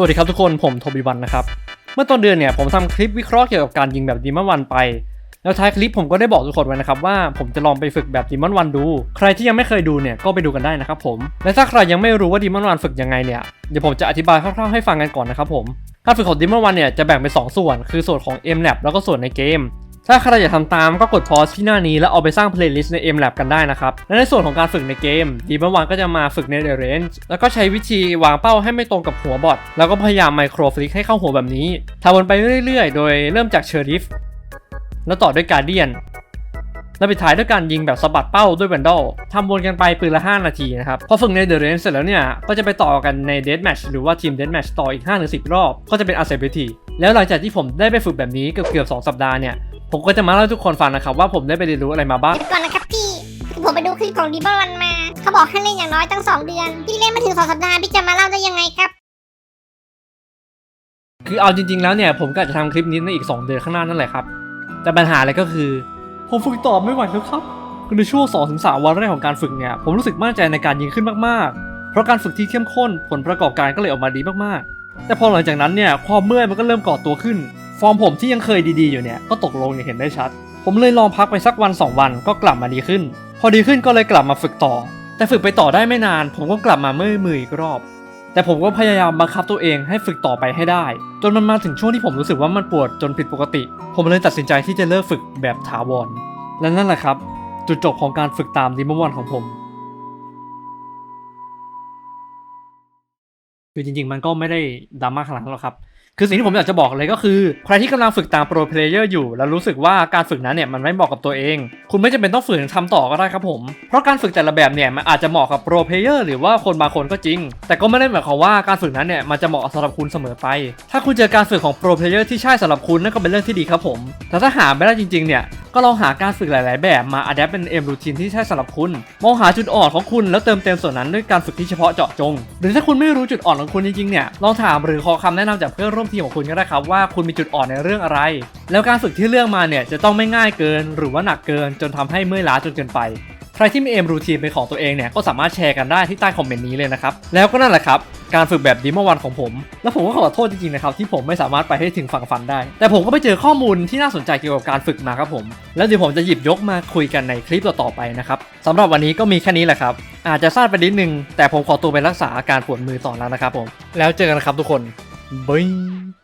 สวัสดีครับทุกคนผมโทบิวันนะครับ เมื่อต้นเดือนเนี่ยผมทำคลิปวิเคราะห์เกี่ยวกับการยิงแบบดีมอนวันไป แล้วท้ายคลิปผมก็ได้บอกทุกคนไว้นะครับว่าผมจะลองไปฝึกแบบดีมอนวันดู ใครที่ยังไม่เคยดูเนี่ยก็ไปดูกันได้นะครับผม และถ้าใครยังไม่รู้ว่าดีมอนวันฝึกยังไงเนี่ยเดี๋ยวผมจะอธิบายคร่าวๆให้ฟังกันก่อนนะครับผมการฝึกของดีมอนวันเนี่ยจะแบ่งเป็นสองส่วน คือส่วนของ MLab แล้วก็ส่วนในเกม ถ้าใครอยากทำตามก็กดพอสที่หน้านี้แล้วเอาไปสร้างเพลย์ลิสต์ใน MLab กันได้นะครับ และในส่วนของการฝึกในเกมดีมวันก็จะมาฝึกใน The Range แล้วก็ใช้วิธีวางเป้าให้ไม่ตรงกับหัวบอทแล้วก็พยายามไมโครฟลิกให้เข้าหัวแบบนี้ทำวนไปเรื่อยๆ โดยเริ่มจากเชอริฟแล้วต่อด้วยการเดียนแล้วปิดท้ายด้วยการยิงแบบสะบัดเป้าด้วยแวนดอลทำวนกันไปปืนละ 5 นาทีนะครับ พอฝึกใน The Range เสร็จแล้วเนี่ย ก็จะไปต่อกันใน Death Match หรือว่า Team Death Match ต่ออีก5-10รอบ ก็จะเป็น Accessibility แล้วหลังจากที่ผมได้ไปฝึกแบบนี้เกือบเกือบๆ2สัปดาห์เนี่ย ผมก็จะมาเล่าให้ทุกคนฟังนะครับว่าผมได้ไปเรียนรู้อะไรมาบ้าง เดี๋ยวก่อนนะครับพี่ คือผมไปดูคลิปของดีบอลวันมา เขาบอกให้เล่นอย่างน้อยตั้งสองเดือน พี่เล่นมาถึงสองสัปดาห์พี่จะมาเล่าได้ยังไงครับ คือเอาจริง ๆ แล้วเนี่ยผมก็อาจจะทำคลิปนี้ในอีก 2 เดือนข้างหน้านั่นแหละครับ แต่ปัญหาอะไรก็คือ ผมฝึกต่อไม่ไหวแล้วครับคือในช่วง2-3ถึงวันแรกของการฝึกเนี่ยผมรู้สึกมั่นใจในการยิงขึ้นมากๆ เพราะการฝึกที่เข้มข้นผลประกอบการก็เลยออกมาดีมากๆ แต่พอหลังจากนั้นเนี่ยความเมื่อยมันก็เริ่มก่อตัวขึ้น ฟอร์มผมที่ยังเคยดีๆอยู่เนี่ยก็ตกลงอย่างเห็นได้ชัด ผมเลยลองพักไปสักวัน 2 วันก็กลับมาดีขึ้น พอดีขึ้นก็เลยกลับมาฝึกต่อ แต่ฝึกไปต่อได้ไม่นาน ผมก็กลับมาเมื่อยมืออีกรอบ แต่ผมก็พยายามบังคับตัวเองให้ฝึกต่อไปให้ได้ จนมันมาถึงช่วงที่ผมรู้สึกว่ามันปวดจนผิดปกติ ผมเลยตัดสินใจที่จะเลิกฝึกแบบถาวรและนั่นแหละครับ จุดจบของการฝึกตามดิมวันของผมคือจริงๆ มันก็ไม่ได้ดราม่าขนาดนั้นหรอกครับ คือสิ่งที่ผมอยากจะบอกเลยก็คือ ใครที่กำลังฝึกตามโปรเพลเยอร์อยู่ แล้วรู้สึกว่าการฝึกนั้นเนี่ยมันไม่เหมาะกับตัวเอง คุณไม่จำเป็นต้องฝืนทำต่อก็ได้ครับผม เพราะการฝึกแต่ละแบบเนี่ยมันอาจจะเหมาะกับโปรเพลเยอร์หรือว่าคนบางคนก็จริง แต่ก็ไม่ได้หมายความว่าการฝึกนั้นเนี่ยมันจะเหมาะสำหรับคุณเสมอไป ถ้าคุณเจอการฝึกของโปรเพลเยอร์ที่ใช่สำหรับคุณนั่นก็เป็นเรื่องที่ดีครับผม แต่ถ้าหาไม่ได้จริงๆเนี่ย ก็ลองหาการฝึกหลาย ๆ แบบมาอัดแอปเป็นเอ็มรูทีนที่ใช่สำหรับคุณ มองหาจุดอ่อนของคุณแล้วเติมเต็มส่วนนั้นด้วยการฝึกที่เฉพาะเจาะจง หรือถ้าคุณไม่รู้จุดอ่อนของคุณจริง ๆ เนี่ย ลองถามหรือขอคำแนะนำจากเพื่อนร่วมทีมของคุณก็ได้ครับว่าคุณมีจุดอ่อนในเรื่องอะไร แล้วการฝึกที่เลือกมาเนี่ยจะต้องไม่ง่ายเกิน หรือว่าหนักเกิน จนทำให้เมื่อยล้าจนเกินไปใครที่มีเอ็มรูทีนเป็นของตัวเองเนี่ยก็สามารถแชร์กันได้ที่ใต้คอมเมนต์นี้เลยนะครับ แล้วก็นั่นแหละครับ การฝึกแบบดีเมื่อวันของผม แล้วผมก็ขอโทษจริงๆนะครับที่ผมไม่สามารถไปให้ถึงฝั่งฝันได้ แต่ผมก็ไปเจอข้อมูลที่น่าสนใจเกี่ยวกับการฝึกมาครับผม แล้วเดี๋ยวผมจะหยิบยกมาคุยกันในคลิปต่อๆไปนะครับสำหรับวันนี้ก็มีแค่นี้แหละครับ อาจจะสั้นไปนิดนึง แต่ผมขอตัวไปรักษาอาการปวดมือต่อแล้วนะครับผม แล้วเจอกันนะครับทุกคนบ๊าย